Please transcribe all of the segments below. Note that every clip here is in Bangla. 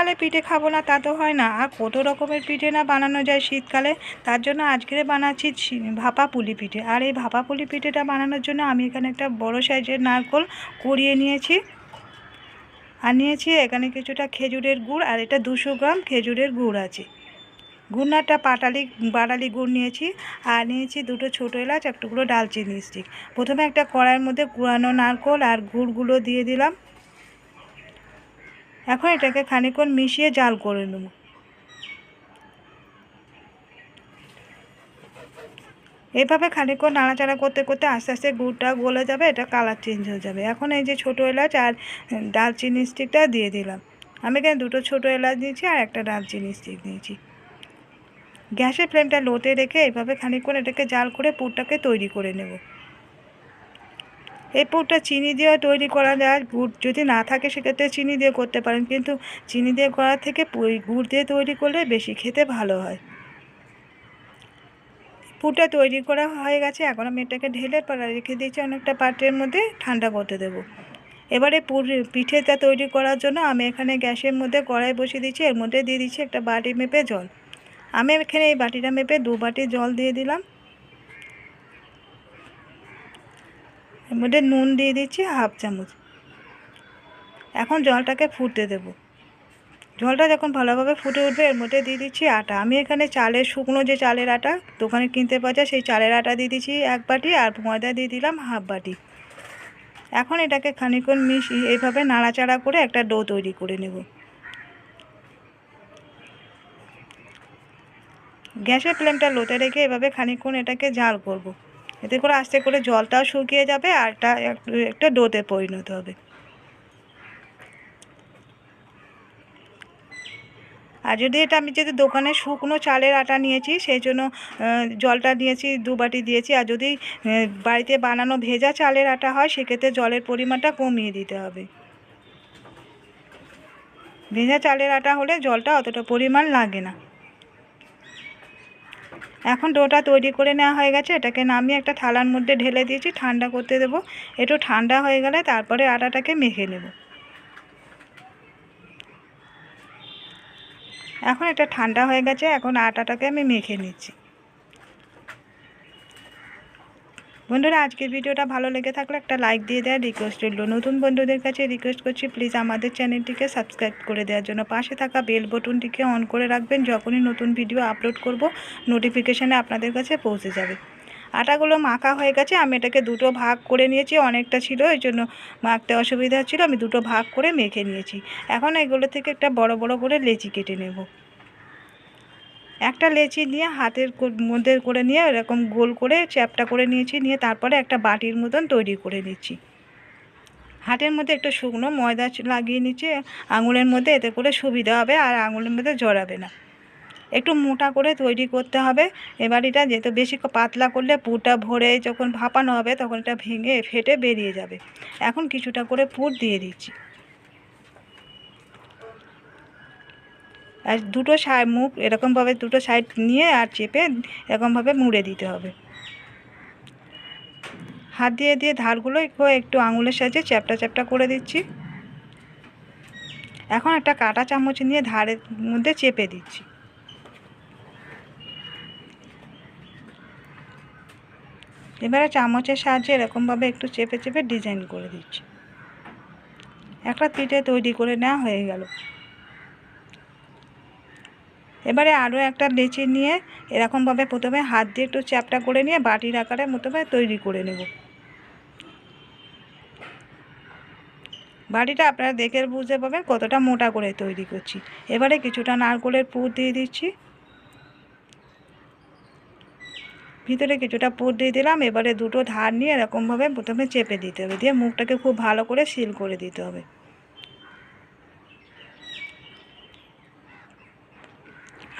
শীতকালে পিঠে খাব না, তা তো হয় না। আর কত রকমের পিঠে না বানানো যায় শীতকালে? তার জন্য আজকে বানাচ্ছি ভাপা পুলি পিঠে। আর এই ভাপা পুলি পিঠেটা বানানোর জন্য আমি এখানে একটা বড় সাইজের নারকোল কুড়িয়ে নিয়েছি। আর নিয়েছি এখানে কিছুটা খেজুরের গুড়, আর এটা দুশো গ্রাম খেজুরের গুড় আছে। গুড়নাটা পাটালি, বাটালি গুড় নিয়েছি। আর নিয়েছি দুটো ছোটো এলাচ, এক ডালচিনি স্টিক প্রথমে একটা কড়াইয়ের মধ্যে কুড়ানো নারকোল আর গুড়গুলো দিয়ে দিলাম। এখন এটাকে খানিকক্ষণ মিশিয়ে জাল করে নেব। এইভাবে খানিকক্ষণ নাড়াচাড়া করতে করতে আস্তে আস্তে গুড়টা গলে যাবে, এটা কালার চেঞ্জ হয়ে যাবে। এখন এই যে ছোটো এলাচ আর দালচিনি স্টিকটা দিয়ে দিলাম। আমি এখানে দুটো ছোটো এলাচ দিয়েছি আর একটা দালচিনি স্টিক দিয়েছি গ্যাসের ফ্লেমটা লোতে রেখে এইভাবে খানিকক্ষণ এটাকে জাল করে পুরটাকে তৈরি করে নেব। এই চিনি দিয়ে তৈরি করা যায়। গুড় যদি না থাকে সেক্ষেত্রে চিনি দিয়ে করতে পারেন। কিন্তু চিনি দিয়ে করার থেকে গুড় দিয়ে তৈরি করলে বেশি খেতে ভালো হয়। পুরটা তৈরি করা হয়ে গেছে। এখন আমি এটাকে ঢেলে পরে রেখে দিয়েছি অনেকটা পাত্রের মধ্যে, ঠান্ডা করতে দেবো। এবারে পুর পিঠেটা তৈরি করার জন্য আমি এখানে গ্যাসের মধ্যে কড়াই বসিয়ে দিচ্ছি এর মধ্যে দিয়ে দিচ্ছি একটা বাটি মেপে জল। আমি এখানে এই বাটিটা মেপে দু বাটি জল দিয়ে দিলাম। এর মধ্যে নুন দিয়ে দিচ্ছি হাফ চামচ। এখন জলটাকে ফুটতে দেব। জলটা যখন ভালোভাবে ফুটে উঠবে, এর মধ্যে দিয়ে দিচ্ছি আটা। আমি এখানে চালের শুকনো যে চালের আটা দোকানে কিনতে পাওয়া যায়, সেই চালের আটা দিয়ে দিচ্ছি এক বাটি আর ময়দা দিয়ে দিলাম হাফ বাটি। এখন এটাকে খানিকক্ষণ মিশিয়ে এইভাবে নাড়াচাড়া করে একটা ডো তৈরি করে নেব। গ্যাসের ফ্লেমটা লোতে রেখে এভাবে খানিকক্ষণ এটাকে জাল করব। এতে করে আস্তে করে জলটাও শুকিয়ে যাবে আর এটা একটু- একটা ডোতে পরিণত হবে। আর যদি এটা আমি যদি দোকানে শুকনো চালের আটা নিয়েছি, সেই জন্য জলটা নিয়েছি, দু বাটি দিয়েছি। আর যদি বাড়িতে বানানো ভেজা চালের আটা হয়, সেক্ষেত্রে জলের পরিমাণটা কমিয়ে দিতে হবে। ভেজা চালের আটা হলে জলটা অতটা পরিমাণ লাগে না। এখন ডোটা তৈরি করে নেওয়া হয়ে গেছে, এটাকে নামিয়ে একটা থালার মধ্যে ঢেলে দিয়েছি, ঠান্ডা করতে দেবো। একটু ঠান্ডা হয়ে গেলে তারপরে আটাটাকে মেখে নেব। এখন এটা ঠান্ডা হয়ে গেছে, এখন আটাটাকে আমি মেখে নিচ্ছি। বন্ধুরা, আজকের ভিডিওটা ভালো লেগে থাকলে একটা লাইক দিয়ে দেওয়ার রিকোয়েস্ট রইল। নতুন বন্ধুদের কাছে রিকোয়েস্ট করছি প্লিজ আমাদের চ্যানেলটিকে সাবস্ক্রাইব করে দেওয়ার জন্য। পাশে থাকা বেল বটনটিকে অন করে রাখবেন, যখনই নতুন ভিডিও আপলোড করব নোটিফিকেশানে আপনাদের কাছে পৌঁছে যাবে। আটাগুলো মাখা হয়ে গেছে, আমি এটাকে দুটো ভাগ করে নিয়েছি, অনেকটা ছিল, এই জন্য মাখতে অসুবিধা হচ্ছিল, আমি দুটো ভাগ করে মেখে নিয়েছি। এখন এগুলো থেকে একটা বড় বড় করে লেচি কেটে নেব। একটা লেচি নিয়ে হাতের মধ্যে করে নিয়ে এরকম গোল করে চ্যাপটা করে নিয়েছি, নিয়ে তারপরে একটা বাটির মতন তৈরি করে নিচ্ছি। হাটের মধ্যে একটু শুকনো ময়দা লাগিয়ে নিচ্ছি, আঙুলের মধ্যে এতে করে সুবিধা হবে আর আঙুলের মধ্যে জড়াবে না। একটু মোটা করে তৈরি করতে হবে, এবার এটা যেহেতু বেশি পাতলা করলে পুরটা ভরে যখন ভাপানো হবে তখন এটা ভেঙে ফেটে বেরিয়ে যাবে। এখন কিছুটা করে পুর দিয়ে দিচ্ছি। আর দুটো সাইড মুখ এরকমভাবে দুটো সাইড নিয়ে আর চেপে এরকমভাবে মুড়ে দিতে হবে। হাত দিয়ে দিয়ে ধারগুলো একটু একটু আঙুলের সাহায্যে চ্যাপটা চ্যাপটা করে দিচ্ছি। এখন একটা কাঁটা চামচ নিয়ে ধারের মধ্যে চেপে দিচ্ছি। এবারে চামচের সাহায্যে এরকমভাবে একটু চেপে চেপে ডিজাইন করে দিচ্ছি। একটা পিঠে তৈরি করে নেওয়া হয়ে গেল। এবারে আরও একটা লেচি নিয়ে এরকমভাবে প্রথমে হাত দিয়ে একটু চ্যাপটা করে নিয়ে বাটির আকারে প্রথমে তৈরি করে নেব। বাটিটা আপনারা দেখে বুঝতে পারবেন কতটা মোটা করে তৈরি করছি। এবারে কিছুটা নারকোলের পুর দিয়ে দিচ্ছি। ভিতরে কিছুটা পুর দিয়ে দিলাম। এবারে দুটো ধার নিয়ে এরকমভাবে প্রথমে চেপে দিতে হবে। দিয়ে মুখটাকে খুব ভালো করে সিল করে দিতে হবে।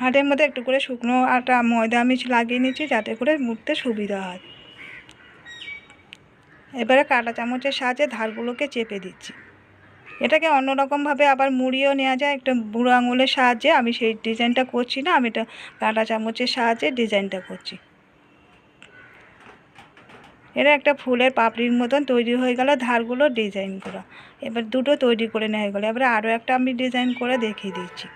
হাতের মধ্যে একটু করে শুকনো আটা, ময়দা আমি লাগিয়ে নিচ্ছি যাতে করে মুড়তে সুবিধা হয়। এবারে কাঁটা চামচের সাহায্যে ধারগুলোকে চেপে দিচ্ছি। এটাকে অন্যরকমভাবে আবার মুড়িয়েও নেওয়া যায়। একটা বুড়ো আঙুলের সাহায্যে আমি সেই ডিজাইনটা করছি না, আমি এটা কাঁটা চামচের সাহায্যে ডিজাইনটা করছি। এটা একটা ফুলের পাপড়ির মতন তৈরি হয়ে গেল, ধারগুলো ডিজাইন করা। এবার দুটো তৈরি করে নেওয়া হয়ে গেলো। এবারে আরও একটা আমি ডিজাইন করে দেখিয়ে দিচ্ছি।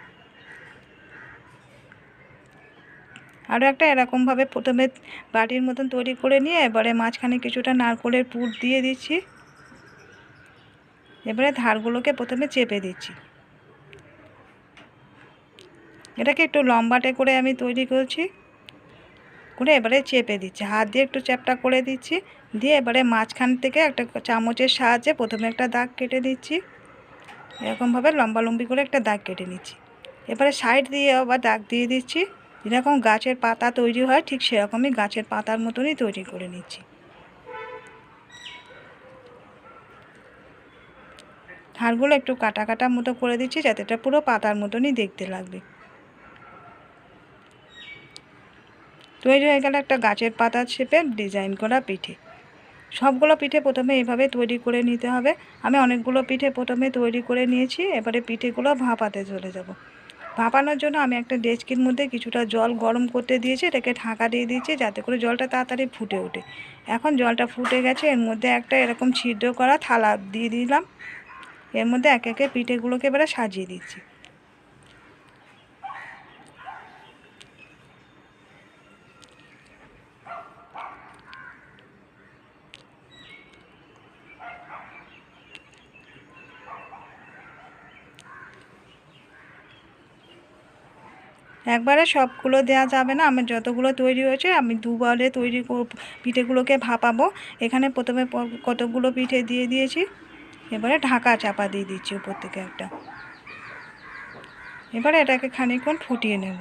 আরও একটা এরকমভাবে প্রথমে বাটির মতন তৈরি করে নিয়ে এবারে মাঝখানে কিছুটা নারকলের পুর দিয়ে দিচ্ছি। এবারে ধারগুলোকে প্রথমে চেপে দিচ্ছি। এটাকে একটু লম্বাটে করে আমি তৈরি করছি। করে এবারে চেপে দিচ্ছি। হাত দিয়ে একটু চ্যাপটা করে দিচ্ছি। দিয়ে এবারে মাঝখান থেকে একটা চামচের সাহায্যে প্রথমে একটা দাগ কেটে দিচ্ছি। এরকমভাবে লম্বা লম্বি করে একটা দাগ কেটে নিচ্ছি। এবারে সাইড দিয়ে আবার দাগ দিয়ে দিচ্ছি। যেরকম গাছের পাতা তৈরি হয়, ঠিক সেরকমই গাছের পাতার মতনই তৈরি করে নিচ্ছি। ধারগুলো একটু কাটা কাটা মতো করে দিচ্ছি, যাতে এটা পুরো পাতার মতনই দেখতে লাগবে। তৈরি হয়ে গেল একটা গাছের পাতার শেপে ডিজাইন করা পিঠে। সবগুলো পিঠে প্রথমে এভাবে তৈরি করে নিতে হবে। আমি অনেকগুলো পিঠে প্রথমে তৈরি করে নিয়েছি, এবারে পিঠেগুলো ভাপাতে চলে যাব। ভাপানোর জন্য আমি একটা ডেচকির মধ্যে কিছুটা জল গরম করতে দিয়েছি, এটাকে ঢাকা দিয়ে দিয়েছি যাতে করে জলটা তাড়াতাড়ি ফুটে ওঠে। এখন জলটা ফুটে গেছে, এর মধ্যে একটা এরকম ছিদ্র করা থালা দিয়ে দিলাম। এর মধ্যে এক একে পিঠেগুলোকে এবারে সাজিয়ে দিচ্ছি। একবারে সবগুলো দেওয়া যাবে না। আমার যতগুলো তৈরি হয়েছে, আমি দুবারে তৈরি পিঠেগুলোকে ভাপাবো। এখানে প্রথমে কতগুলো পিঠে দিয়ে দিয়েছি। এবারে ঢাকা চাপা দিয়ে দিচ্ছি উপর থেকে একটা। এবারে এটাকে খানিকক্ষণ ফুটিয়ে নেব।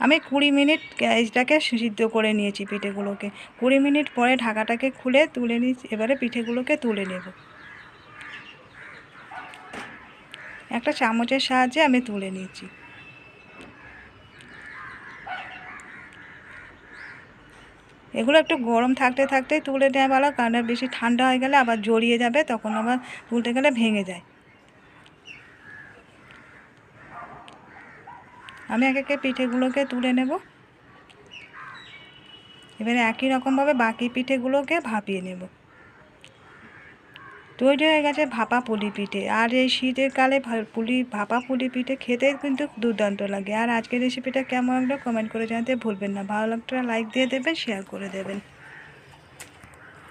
আমি কুড়ি মিনিট গ্যাসটাকে সিদ্ধ করে নিয়েছি পিঠেগুলোকে। কুড়ি মিনিট পরে ঢাকাটাকে খুলে তুলে নিচ্ছি এবারে পিঠেগুলোকে তুলে নেব। একটা চামচের সাহায্যে আমি তুলে নিচ্ছি এগুলো একটু গরম থাকতে থাকতেই তুলে দেওয়া ভালো কারণ বেশি ঠান্ডা হয়ে গেলে আবার জড়িয়ে যাবে, তখন আবার তুলতে গেলে ভেঙে যায়। আমি এক একে পিঠেগুলোকে তুলে নেব। এবারে একই রকমভাবে বাকি পিঠেগুলোকে ভাপিয়ে নেব। তৈরি হয়ে গেছে ভাপা পুলি পিঠে আর এই শীতের কালে পুলি, ভাপা পুলি পিঠে খেতে কিন্তু দুর্দান্ত লাগে। আর আজকের রেসিপিটা কেমন লাগল কমেন্ট করে জানাতে ভুলবেন না। ভালো লাগলে লাইক দিয়ে দেবেন শেয়ার করে দেবেন।